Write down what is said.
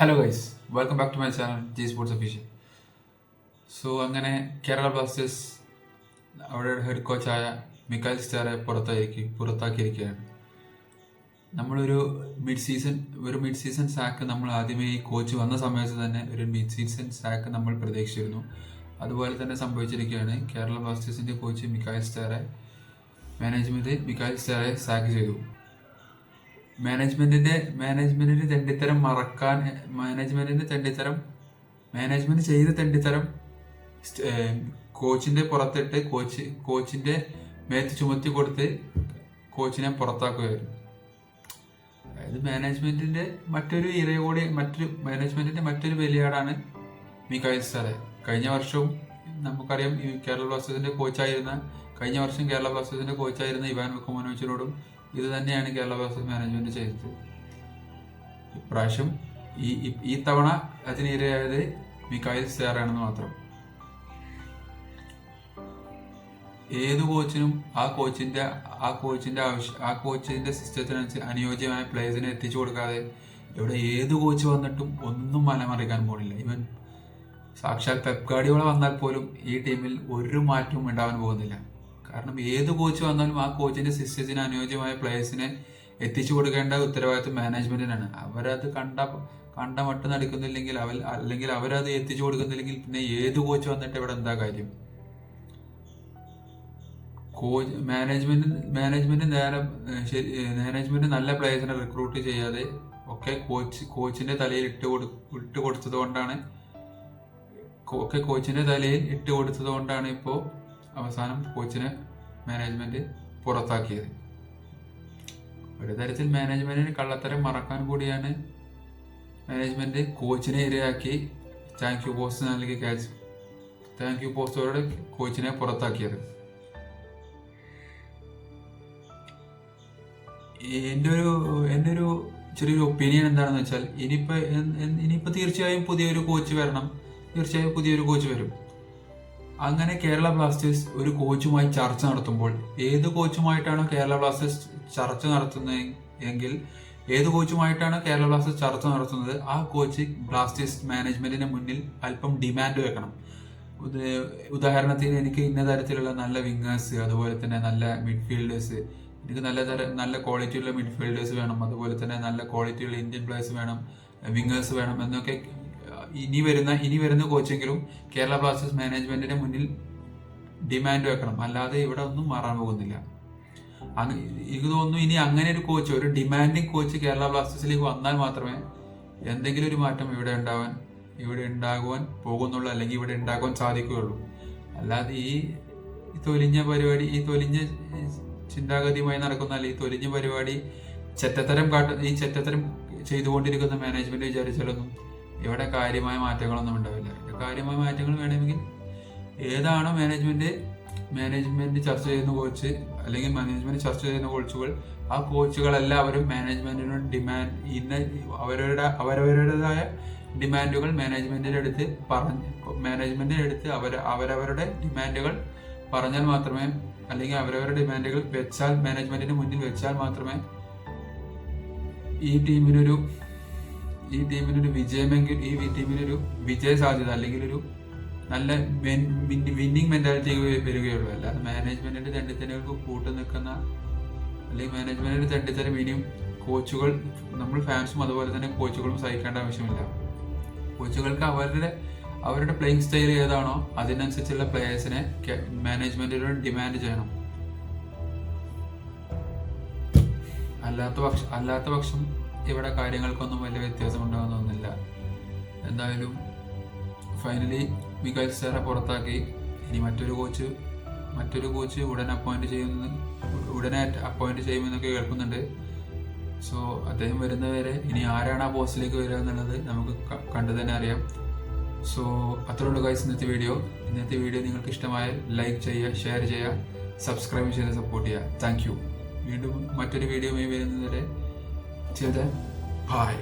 Hello guys welcome back to my channel G sports official so അങ്ങനെ Kerala Blasters അവരുടെ head കോച്ചായ Mikael Stahre പുറത്തായിരിക്കും പുറത്താക്കിയിരിക്കുകയാണ്. നമ്മളൊരു മിഡ് സീസൺ ഒരു മിഡ് സീസൺ സാക്ക് നമ്മൾ ആദ്യമേ ഈ കോച്ച് വന്ന സമയത്ത് തന്നെ ഒരു മിഡ് സീസൺ സാക്ക് നമ്മൾ പ്രതീക്ഷിച്ചിരുന്നു. അതുപോലെ തന്നെ സംഭവിച്ചിരിക്കുകയാണ് കേരള ബ്ലാസ്റ്റേഴ്സിന്റെ coach Mikael Stahre management Mikael Stahre sack ചെയ്തു. മാനേജ്മെന്റിന്റെ മാനേജ്മെന്റിന്റെ തെണ്ടിത്തരം മറക്കാൻ മാനേജ്മെന്റിന്റെ തെണ്ടിത്തരം മാനേജ്മെന്റ് ചെയ്ത തെണ്ടിത്തരം കോച്ചിന്റെ പുറത്തിട്ട് കോച്ച് കോച്ചിന്റെ മേത്ത് ചുമത്തി കൊടുത്ത് കോച്ചിനെ പുറത്താക്കുകയായിരുന്നു. അതായത് മാനേജ്മെന്റിന്റെ മറ്റൊരു ഇര കൂടി മറ്റൊരു മാനേജ്മെന്റിന്റെ മറ്റൊരു ബലിയാടാണ് സാറെ. കഴിഞ്ഞ വർഷവും നമുക്കറിയാം ഈ കേരള ബ്ലാസ്റ്റേഴ്സിന്റെ കോച്ചായിരുന്ന കഴിഞ്ഞ വർഷം കേരള ബ്ലാസ്റ്റേഴ്സിന്റെ കോച്ചായിരുന്ന ഇവാൻ വെക്കുമനോവിച്ചിനോടും ഇത് തന്നെയാണ് കേരള ബ്ലാസ്റ്റേഴ്സ് മാനേജ്മെന്റ് ചെയ്തത്. ഇപ്രാവശ്യം ഈ ഈ- തവണ അതിനിരയായത് മിക്കായിൽ സാറാണെന്ന് മാത്രം. ഏത് കോച്ചിനും ആ കോച്ചിന്റെ ആ കോച്ചിന്റെ ആവശ്യം ആ കോച്ചിന്റെ സിസ്റ്റത്തിനനുസരിച്ച് അനുയോജ്യമായ പ്ലേയേഴ്സിനെ എത്തിച്ചു കൊടുക്കാതെ ഇവിടെ ഏത് കോച്ച് വന്നിട്ടും ഒന്നും മലമറിക്കാൻ പോണില്ല. ഇവൻ സാക്ഷാൽ പെപ് ഗാർഡിയോള വന്നാൽ പോലും ഈ ടീമിൽ ഒരു മാറ്റവും ഉണ്ടാവാൻ പോകുന്നില്ല. കാരണം ഏത് കോച്ച് വന്നാലും ആ കോച്ചിന്റെ സിസ്റ്റത്തിന് അനുയോജ്യമായ പ്ലേയേഴ്സിനെ എത്തിച്ചു കൊടുക്കേണ്ട ഉത്തരവാദിത്വം മാനേജ്മെന്റിനാണ് അവരത് കണ്ട കണ്ട മട്ട് നടക്കുന്നില്ലെങ്കിൽ അവർ അല്ലെങ്കിൽ അവരത് എത്തിച്ചു കൊടുക്കുന്നില്ലെങ്കിൽ പിന്നെ ഏത് കോച്ച് വന്നിട്ട് ഇവിടെ എന്താ കാര്യം? കോച്ച് മാനേജ്മെന്റ് മാനേജ്മെന്റ് നേരെ മാനേജ്മെന്റ് നല്ല പ്ലേയേഴ്സിനെ റിക്രൂട്ട് ചെയ്യാതെ ഒക്കെ കോച്ച് കോച്ചിന്റെ തലയിൽ ഇട്ട് കൊടു ഇട്ട് കൊടുത്തത് കൊണ്ടാണ് ഒക്കെ കോച്ചിന്റെ തലയിൽ ഇട്ട് കൊടുത്തത് കൊണ്ടാണ് ഇപ്പോൾ അവസാനം കോച്ചിനെ മാനേജ്മെന്റ് പുറത്താക്കിയത്. ഒരു തരത്തിൽ മാനേജ്മെന്റിന് കള്ളത്തരം മറക്കാൻ കൂടിയാണ് മാനേജ്മെന്റ് കോച്ചിനെ ഇരയാക്കി താങ്ക് യു പോസ്റ്റ് നൽകി ക്യാച്ച് താങ്ക് യു പോസ്റ്റോടെ കോച്ചിനെ പുറത്താക്കിയത്. എന്റെ ഒരു എന്റെ ഒരു ചെറിയൊരു ഒപ്പീനിയൻ എന്താണെന്ന് വെച്ചാൽ ഇനിയിപ്പോൾ ഇനിയിപ്പോൾ തീർച്ചയായും പുതിയൊരു കോച്ച് വരണം. തീർച്ചയായും പുതിയൊരു കോച്ച് വരും. അങ്ങനെ കേരള ബ്ലാസ്റ്റേഴ്സ് ഒരു കോച്ചുമായി ചർച്ച നടത്തുമ്പോൾ ഏത് കോച്ചുമായിട്ടാണ് കേരള ബ്ലാസ്റ്റേഴ്സ് ചർച്ച നടത്തുന്നത് എങ്കിൽ ഏത് കോച്ചുമായിട്ടാണ് കേരള ബ്ലാസ്റ്റേഴ്സ് ചർച്ച നടത്തുന്നത്? ആ കോച്ച് ബ്ലാസ്റ്റേഴ്സ് മാനേജ്മെന്റിന് മുന്നിൽ അല്പം ഡിമാൻഡ് വെക്കണം. ഉദാഹരണത്തിന് എനിക്ക് ഇന്ന തരത്തിലുള്ള നല്ല വിങ്ങേഴ്സ് അതുപോലെ തന്നെ നല്ല മിഡ്ഫീൽഡേഴ്സ് എനിക്ക് നല്ല തര നല്ല ക്വാളിറ്റിയുള്ള മിഡ്ഫീൽഡേഴ്സ് വേണം. അതുപോലെ തന്നെ നല്ല ക്വാളിറ്റിയുള്ള ഇന്ത്യൻ പ്ലേയേഴ്സ് വേണം വിങ്ങേഴ്സ് വേണം എന്നൊക്കെ ഇനി വരുന്ന ഇനി വരുന്ന കോച്ചെങ്കിലും കേരള ബ്ലാസ്റ്റേഴ്സ് മാനേജ്മെന്റിന്റെ മുന്നിൽ ഡിമാൻഡ് വെക്കണം. അല്ലാതെ ഇവിടെ ഒന്നും മാറാൻ പോകുന്നില്ല. എനിക്ക് തോന്നുന്നു ഇനി അങ്ങനെ ഒരു കോച്ച് ഒരു ഡിമാൻഡിങ് കോച്ച് കേരള ബ്ലാസ്റ്റേഴ്സിലേക്ക് വന്നാൽ മാത്രമേ എന്തെങ്കിലും ഒരു മാറ്റം ഇവിടെ ഉണ്ടാവാൻ ഇവിടെ ഉണ്ടാകുവാൻ പോകുന്നുള്ളൂ അല്ലെങ്കിൽ ഇവിടെ ഉണ്ടാകുവാൻ സാധിക്കുകയുള്ളൂ. അല്ലാതെ ഈ തൊലിഞ്ഞ പരിപാടി ഈ തൊലിഞ്ഞ ചിന്താഗതിയുമായി നടക്കുന്ന അല്ലെങ്കിൽ ഈ തൊലിഞ്ഞ പരിപാടി ചെറ്റത്തരം കാട്ട ഈ ചെറ്റത്തരം ചെയ്തുകൊണ്ടിരിക്കുന്ന മാനേജ്മെന്റ് വിചാരിച്ചാലൊന്നും ഇവിടെ കാര്യമായ മാറ്റങ്ങളൊന്നും ഉണ്ടാവില്ല. കാര്യമായ മാറ്റങ്ങൾ വേണമെങ്കിൽ ഏതാണോ മാനേജ്മെന്റ് മാനേജ്മെന്റ് ചർച്ച ചെയ്യുന്ന കോച്ച് അല്ലെങ്കിൽ മാനേജ്മെന്റ് ചർച്ച ചെയ്യുന്ന കോച്ചുകൾ ആ കോച്ചുകൾ എല്ലാവരും മാനേജ്മെന്റിനോട് ഡിമാൻഡ് ഇന്ന അവരവരുടെ അവരവരുടേതായ ഡിമാൻഡുകൾ മാനേജ്മെന്റിന്റെ അടുത്ത് പറഞ്ഞ് മാനേജ്മെന്റിന്റെ അടുത്ത് അവർ അവരവരുടെ ഡിമാൻഡുകൾ പറഞ്ഞാൽ മാത്രമേ അല്ലെങ്കിൽ അവരവരുടെ ഡിമാൻഡുകൾ വെച്ചാൽ മാനേജ്മെന്റിന് മുന്നിൽ വെച്ചാൽ മാത്രമേ ഈ ടീമിനൊരു ഈ ടീമിനൊരു വിജയമെങ്കിൽ ഈ ടീമിനൊരു വിജയ സാധ്യത അല്ലെങ്കിൽ ഒരു നല്ല വിന്നിങ് മെന്റാലിറ്റി വരികയുള്ളൂ അല്ലാതെ മാനേജ്മെന്റിന്റെ തെണ്ടിത്തരങ്ങൾക്ക് കൂട്ടു നിൽക്കുന്ന അല്ലെങ്കിൽ മാനേജ്മെന്റിന്റെ തെണ്ടിത്തരം ഇനിയും കോച്ചുകൾ നമ്മൾ ഫാൻസും അതുപോലെ തന്നെ കോച്ചുകളും സഹിക്കേണ്ട ആവശ്യമില്ല. കോച്ചുകൾക്ക് അവരുടെ അവരുടെ പ്ലേയിങ് സ്റ്റൈൽ ഏതാണോ അതിനനുസരിച്ചുള്ള പ്ലേയേഴ്സിനെ മാനേജ്മെന്റിനോട് ഡിമാൻഡ് ചെയ്യണം. അല്ലാത്ത പക്ഷം അല്ലാത്ത പക്ഷം ഇവിടെ കാര്യങ്ങൾക്കൊന്നും വലിയ വ്യത്യാസം ഉണ്ടാകുന്നൊന്നുമില്ല എന്തായാലും ഫൈനലി മികാൽ സാറെ പുറത്താക്കി. ഇനി മറ്റൊരു കോച്ച് മറ്റൊരു കോച്ച് ഉടൻ അപ്പോയിന്റ് ചെയ്യുന്ന ഉടനെ അപ്പോയിന്റ് ചെയ്യുമെന്നൊക്കെ കേൾക്കുന്നുണ്ട്. സോ അദ്ദേഹം വരുന്നവരെ ഇനി ആരാണ് ആ പോസ്റ്റിലേക്ക് വരിക എന്നുള്ളത് നമുക്ക് കണ്ടു തന്നെ അറിയാം. സോ അത്രേ ഉള്ളൂ ഗൈസ് ഇന്നത്തെ വീഡിയോ ഇന്നത്തെ വീഡിയോ നിങ്ങൾക്ക് ഇഷ്ടമായാൽ ലൈക്ക് ചെയ്യുക ഷെയർ ചെയ്യുക സബ്സ്ക്രൈബ് ചെയ്ത് സപ്പോർട്ട് ചെയ്യുക. താങ്ക് വീണ്ടും മറ്റൊരു വീഡിയോയുമായി വരുന്നതുവരെ ചെയ്ത് ബൈ